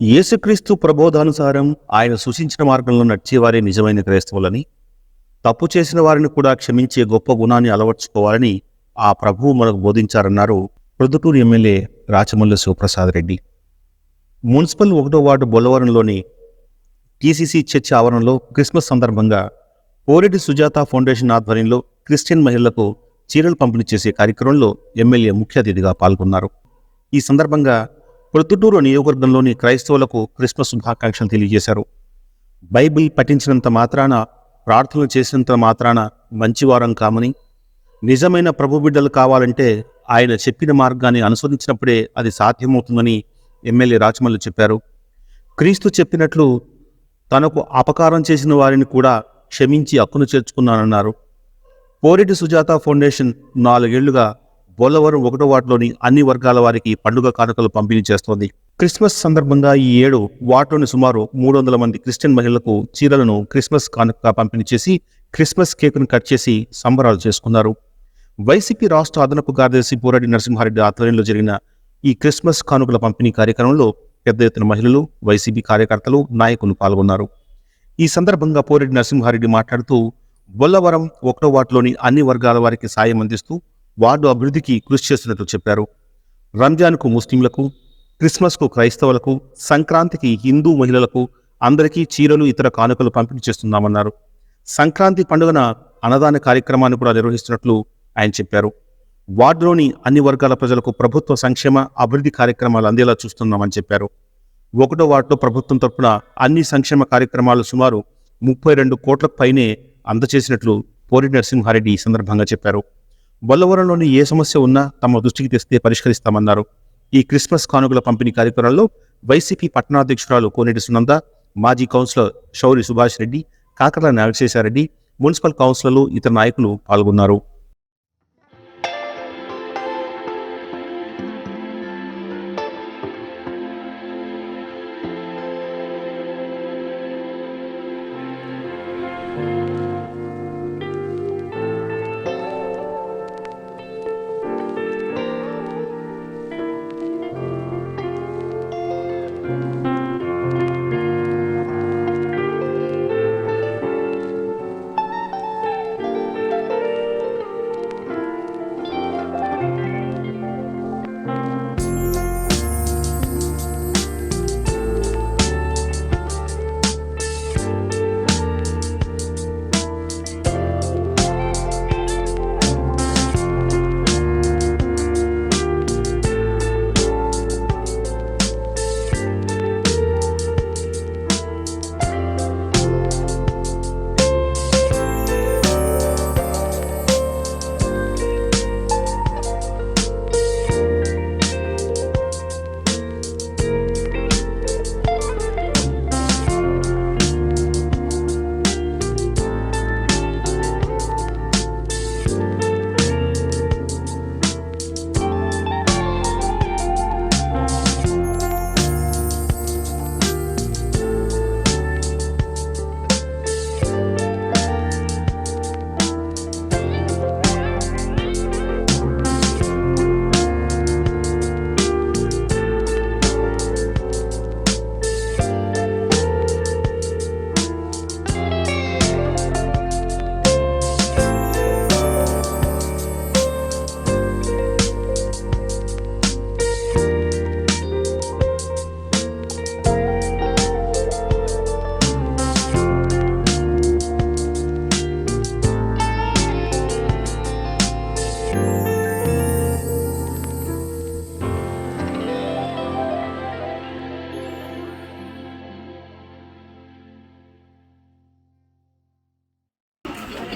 యేసుక్రీస్తు ప్రబోధానుసారం ఆయన సూచించిన మార్గంలో నడిచేవారే నిజమైన క్రైస్తవులని తప్పు చేసిన వారిని కూడా క్షమించే గొప్ప గుణాన్ని అలవర్చుకోవాలని ఆ ప్రభువు మనకు బోధించారన్నారు ప్రొద్దుటూరు ఎమ్మెల్యే రాచమల్లు శివప్రసాద్ రెడ్డి. మున్సిపల్ ఒకటో వార్డు బొల్లవరంలోని టీసీసీ చర్చ్ ఆవరణలో క్రిస్మస్ సందర్భంగా పోరెడ్డి సుజాత ఫౌండేషన్ ఆధ్వర్యంలో క్రిస్టియన్ మహిళలకు చీరలు పంపిణీ చేసే కార్యక్రమంలో ఎమ్మెల్యే ముఖ్య అతిథిగా పాల్గొన్నారు. ఈ సందర్భంగా ప్రొద్దుటూరు నియోజకవర్గంలోని క్రైస్తవులకు క్రిస్మస్ శుభాకాంక్షలు తెలియజేశారు. బైబిల్ పఠించినంత మాత్రాన ప్రార్థనలు చేసినంత మాత్రాన మంచివారం కామని నిజమైన ప్రభు బిడ్డలు కావాలంటే ఆయన చెప్పిన మార్గాన్ని అనుసరించినప్పుడే అది సాధ్యమవుతుందని ఎమ్మెల్యే రాచమల్లి చెప్పారు. క్రీస్తు చెప్పినట్లు తనకు అపకారం చేసిన వారిని కూడా క్షమించి హక్కును చేర్చుకున్నానన్నారు. పోరెడ్డి సుజాత ఫౌండేషన్ నాలుగేళ్ళుగా పోలవరం ఒకటో వాటిలోని అన్ని వర్గాల వారికి పండుగ కానుకలు పంపిణీ చేస్తోంది. క్రిస్మస్ సందర్భంగా ఈ ఏడు వాటిలోని సుమారు మూడు వందల మంది క్రిస్టియన్ మహిళలకు చీరలను క్రిస్మస్ కానుక పంపిణీ చేసి క్రిస్మస్ కేకును కట్ చేసి సంబరాలు చేసుకున్నారు. వైసీపీ రాష్ట్ర అదనపు కార్యదర్శి పోరాడి నరసింహారెడ్డి ఆధ్వర్యంలో జరిగిన ఈ క్రిస్మస్ కానుకల పంపిణీ కార్యక్రమంలో పెద్ద ఎత్తున మహిళలు వైసీపీ కార్యకర్తలు నాయకులు పాల్గొన్నారు. ఈ సందర్భంగా పోరెడ్డి నరసింహారెడ్డి మాట్లాడుతూ బొల్లవరం ఒకటో వాటిలోని అన్ని వర్గాల వారికి సాయం అందిస్తూ వార్డు అభివృద్ధికి కృషి చేస్తున్నట్లు చెప్పారు. రంజాన్కు ముస్లింలకు క్రిస్మస్కు క్రైస్తవులకు సంక్రాంతికి హిందూ మహిళలకు అందరికీ చీరలు ఇతర కానుకలు పంపిణీ చేస్తున్నామన్నారు. సంక్రాంతి పండుగన అన్నదాన కార్యక్రమాన్ని కూడా నిర్వహిస్తున్నట్లు ఆయన చెప్పారు. వార్డులోని అన్ని వర్గాల ప్రజలకు ప్రభుత్వ సంక్షేమ అభివృద్ధి కార్యక్రమాలు అందేలా చూస్తున్నామని చెప్పారు. ఒకటో వార్డులో ప్రభుత్వం తరపున అన్ని సంక్షేమ కార్యక్రమాలు సుమారు ముప్పై రెండు కోట్లకు పైనే అందచేసినట్లు పోరి నరసింహారెడ్డి ఈ సందర్భంగా చెప్పారు. బొల్లవరంలోని ఏ సమస్య ఉన్నా తమ దృష్టికి తెస్తే పరిష్కరిస్తామన్నారు. ఈ క్రిస్మస్ కానుకల పంపిణీ కార్యక్రమంలో వైసీపీ పట్టణాధ్యక్షురాలు కోనేటి సునంద మాజీ కౌన్సిలర్ శౌరి సుభాష్ రెడ్డి కాకర్ల నాగశేషారెడ్డి మున్సిపల్ కౌన్సిలర్లు ఇతర నాయకులు పాల్గొన్నారు.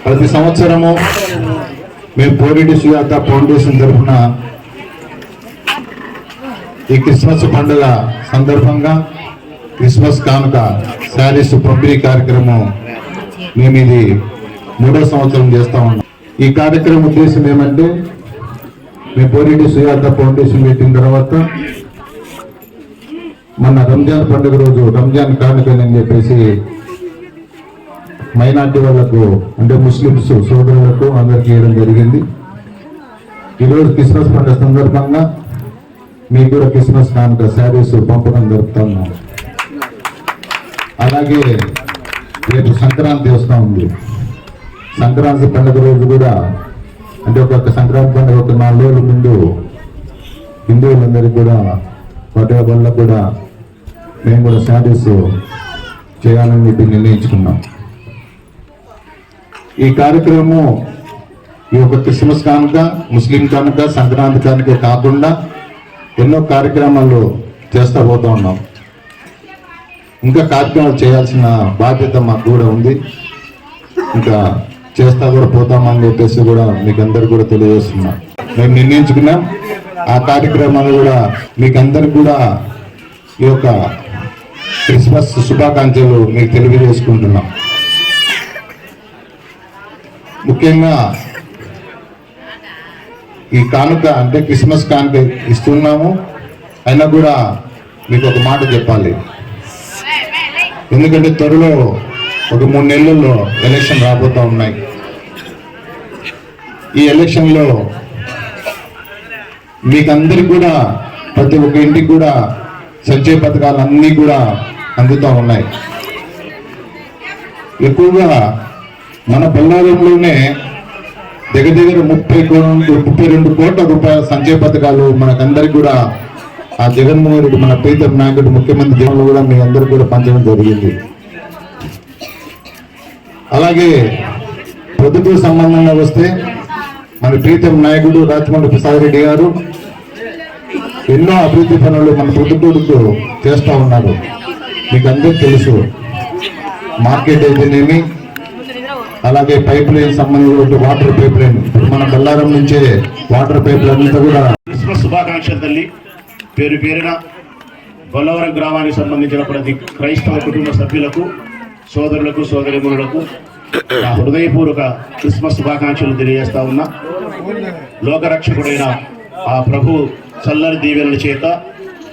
ప్రతి సంవత్సరము మేము పోరిడి సుజాత ఫౌండేషన్ తరఫున ఈ క్రిస్మస్ పండుగ సందర్భంగా క్రిస్మస్ కానుక శారీస్ పంపిణీ కార్యక్రమం మేము ఇది మూడో సంవత్సరం చేస్తూ ఉన్నాం. ఈ కార్యక్రమం ఉద్దేశం ఏమంటే మేము పోరెడ్డి సుజాత ఫౌండేషన్ పెట్టిన తర్వాత మన రంజాన్ పండుగ రోజు రంజాన్ కానుకని చెప్పేసి మైనార్టీ వాళ్ళకు అంటే ముస్లిమ్స్ సోదరులకు అందరికి ఇవ్వడం జరిగింది. ఈరోజు క్రిస్మస్ పండుగ సందర్భంగా మీకు కూడా క్రిస్మస్ కానుక శారీస్ పంపడం జరుపుతున్నాం అలాగే రేపు సంక్రాంతి వస్తూ ఉంది. సంక్రాంతి పండుగ రోజు కూడా అంటే ఒక్కొక్క సంక్రాంతి పండుగ ఒక నాలుగు రోజుల ముందు హిందువులందరికీ కూడా వాటి వల్ల కూడా మేము కూడా శారీస్ చేయాలని చెప్పి నిర్ణయించుకున్నాం. ఈ కార్యక్రమం ఈ యొక్క క్రిస్మస్ కానుక ముస్లిం కానుక సంక్రాంతి కానుక కాకుండా ఎన్నో కార్యక్రమాలు చేస్తా పోతా ఉన్నాం. ఇంకా కార్యక్రమాలు చేయాల్సిన బాధ్యత మాకు కూడా ఉంది. ఇంకా చేస్తా కూడా పోతామని చెప్పేసి కూడా మీకు అందరు కూడా తెలియజేస్తున్నాం. మేము నిర్ణయించుకున్నాం. ఆ కార్యక్రమాలు కూడా మీకు అందరికి కూడా ఈ యొక్క క్రిస్మస్ శుభాకాంక్షలు మీకు తెలియజేసుకుంటున్నాం. ముఖ్యంగా ఈ కానుక అంటే క్రిస్మస్ కానుక ఇస్తున్నాము. అయినా కూడా మీకు ఒక మాట చెప్పాలి. ఎందుకంటే త్వరలో ఒక మూడు నెలల్లో ఎలక్షన్ రాబోతూ ఉన్నాయి. ఈ ఎలక్షన్లో మీకందరికి కూడా ప్రతి ఒక్క ఇంటికి కూడా సంచయ పథకాలు అన్నీ కూడా అందుతూ ఉన్నాయి. ఎక్కువగా మన బళ్ళారంలోనే దగ్గర దగ్గర ముప్పై కోట్ల ముప్పై రెండు కోట్ల రూపాయల సంక్షేమ పథకాలు మనకందరికి కూడా ఆ జగన్మోహన్ రెడ్డి మన ప్రీతం నాయకుడు ముఖ్యమంత్రి జగన్లో కూడా మీ అందరికి కూడా పంచడం జరిగింది. అలాగే ప్రభుత్వ సంబంధంగా వస్తే మన ప్రీతం నాయకుడు రాజమండ్రి ప్రసాద్ రెడ్డి గారు ఎన్నో అభివృద్ధి పనులు మన పొద్దుటూరుకు చేస్తూ ఉన్నారు. మీకు అందరికీ తెలుసు. మార్కెట్ అయితేనేమి అలాగే పైప్ లైన్ సంబంధించిన వాటర్ పైప్ లైన్ మన బల్లారం నుంచే వాటర్ పైప్ లైన్ అంతా కూడా క్రిస్మస్ శుభాకాంక్షలు తల్లి పేరు పేరున గొల్లవరం గ్రామానికి సంబంధించిన ప్రతి క్రైస్తవ కుటుంబ సభ్యులకు సోదరులకు సోదరిములకు నా హృదయపూర్వక క్రిస్మస్ శుభాకాంక్షలు తెలియజేస్తా ఉన్నా. లోకరక్షకుడైన ఆ ప్రభు చల్లని దీవెనల చేత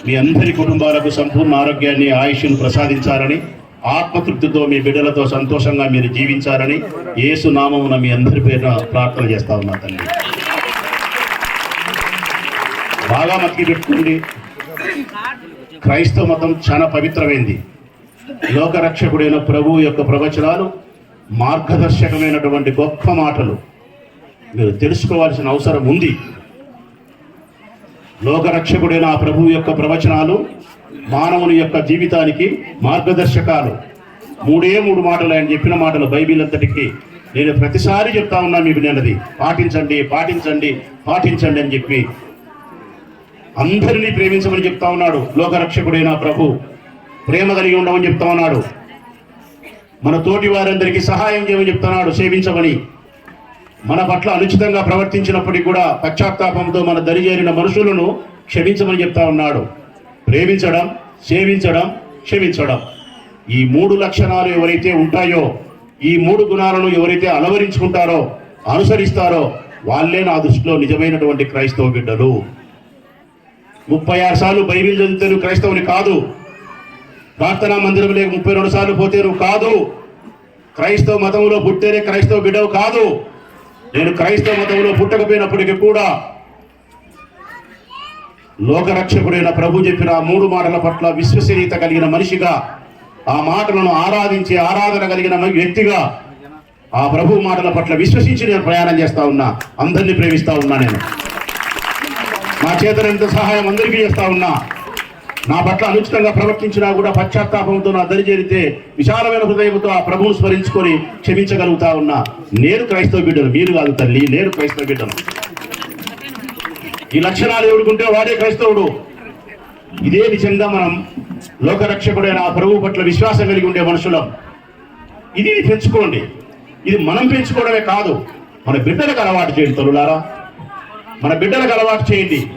మీ అందరి కుటుంబాలకు సంపూర్ణ ఆరోగ్యాన్ని ఆయుష్ను ప్రసాదించాలని ఆత్మతృప్తితో మీ బిడ్డలతో సంతోషంగా మీరు జీవించాలని యేసు నామమున మీ అందరి పేరున ప్రార్థన చేస్తా ఉన్నా తల్లి బాగా మతికి పెట్టుకోండి. క్రైస్తవ మతం చాలా పవిత్రమైంది. లోకరక్షకుడైన ప్రభు యొక్క ప్రవచనాలు మార్గదర్శకమైనటువంటి గొప్ప మాటలు. మీరు తెలుసుకోవాల్సిన అవసరం ఉంది. లోకరక్షకుడైన ఆ ప్రభు యొక్క ప్రవచనాలు మానవుని యొక్క జీవితానికి మార్గదర్శకాలు. మూడే మూడు మాటలు ఆయన చెప్పిన మాటలు బైబిల్ అంతటికి. నేను ప్రతిసారి చెప్తా ఉన్నా మీకు నేనది. పాటించండి పాటించండి పాటించండి అని చెప్పి. అందరినీ ప్రేమించమని చెప్తా ఉన్నాడు. లోకరక్షకుడైన ప్రభు. ప్రేమ కలిగి ఉండమని చెప్తా ఉన్నాడు. మన తోటి వారందరికీ సహాయం చేయమని చెప్తున్నాడు సేవించమని. మన పట్ల అనుచితంగా ప్రవర్తించినప్పటికీ కూడా పశ్చాత్తాపంతో మన దరిచేరిన మనుషులను క్షమించమని చెప్తా ఉన్నాడు. ప్రేమించడం సేవించడం క్షమించడం. ఈ మూడు లక్షణాలు ఎవరైతే ఉంటాయో ఈ మూడు గుణాలను ఎవరైతే అలవరించుకుంటారో అనుసరిస్తారో వాళ్ళే నా దృష్టిలో నిజమైనటువంటి క్రైస్తవ బిడ్డలు. ముప్పై ఆరు సార్లు బైబిల్ చదివితే నువ్వు క్రైస్తవుని కాదు. ప్రార్థనా మందిరం లేక ముప్పై రెండు సార్లు పోతే నువ్వు కాదు. క్రైస్తవ మతంలో పుట్టేనే క్రైస్తవ బిడ్డవు కాదు. నేను క్రైస్తవ మతంలో పుట్టకపోయినప్పటికీ కూడా లోకరక్షకుడైన ప్రభు చెప్పిన ఆ మూడు మాటల పట్ల విశ్వసనీయత కలిగిన మనిషిగా ఆ మాటలను ఆరాధించి ఆరాధన కలిగిన వ్యక్తిగా ఆ ప్రభు మాటల పట్ల విశ్వసించి నేను ప్రయాణం చేస్తా ఉన్నా. అందరినీ ప్రేమిస్తా ఉన్నా నేను. నా చేతనంత సహాయం అందరికీ చేస్తా ఉన్నా. నా పట్ల అనుచితంగా ప్రవర్తించినా కూడా పశ్చాత్తాపంతో నా దరి చేరితే విశాలమైన హృదయంతో ఆ ప్రభువును స్మరించుకొని క్షమించగలుగుతా ఉన్నా. నేను క్రైస్తవ బిడ్డను మీరు కాదు తల్లి నేను క్రైస్తవ బిడ్డను. ఈ లక్షణాలు ఎవడుకుంటే వాడే క్రైస్తవుడు. ఇదే నిజంగా మనం లోకరక్షకుడైన ఆ ప్రభు పట్ల విశ్వాసం కలిగి ఉండే మనుషులం. ఇది పెంచుకోండి. ఇది మనం పెంచుకోవడమే కాదు. మన బిడ్డలకు అలవాటు చేయండి తొలులారా మన బిడ్డలకు అలవాటు చేయండి.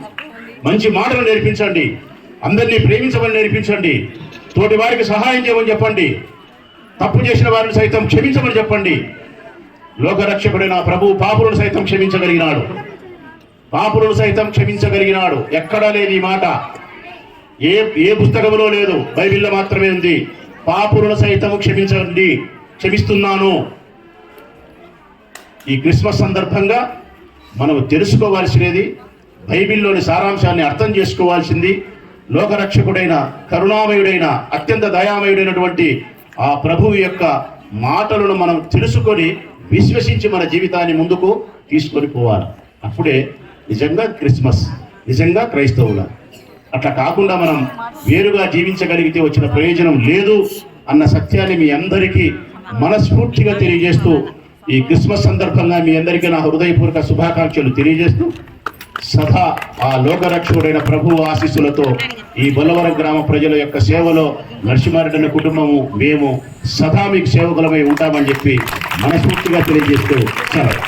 మంచి మాటలు నేర్పించండి. అందరినీ ప్రేమించమని నేర్పించండి. తోటి వారికి సహాయం చేయమని చెప్పండి. తప్పు చేసిన వారిని సైతం క్షమించమని చెప్పండి. లోకరక్షకుడైన ప్రభు పాపులను సైతం క్షమించగలిగినాడు. పాపులను సైతం క్షమించగలిగినాడు. ఎక్కడా లేని ఈ మాట. ఏ ఏ పుస్తకంలో లేదు. బైబిల్లో మాత్రమే ఉంది. పాపులను సైతం క్షమించండి. క్షమిస్తున్నాను. ఈ క్రిస్మస్ సందర్భంగా మనం తెలుసుకోవాల్సినది బైబిల్లోని సారాంశాన్ని అర్థం చేసుకోవాల్సింది లోకరక్షకుడైన కరుణామయుడైన అత్యంత దయామయుడైనటువంటి ఆ ప్రభువు యొక్క మాటలను మనం తెలుసుకొని విశ్వసించి మన జీవితాన్ని ముందుకు తీసుకొని పోవాలి. అప్పుడే నిజంగా క్రిస్మస్ నిజంగా క్రైస్తవుల. అట్లా కాకుండా మనం వేరుగా జీవించగలిగితే వచ్చిన ప్రయోజనం లేదు అన్న సత్యాన్ని మీ అందరికీ మనస్ఫూర్తిగా తెలియజేస్తూ ఈ క్రిస్మస్ సందర్భంగా మీ అందరికీ నా హృదయపూర్వక శుభాకాంక్షలు తెలియజేస్తూ సదా ఆ లోకరక్షకుడైన ప్రభు ఆశీస్సులతో ఈ బొల్లవరం గ్రామ ప్రజల యొక్క సేవలో నరసింహారెడ్డి కుటుంబము మేము సదా మీకు సేవకులమై ఉంటామని చెప్పి మనస్ఫూర్తిగా తెలియజేస్తూ సెలవు.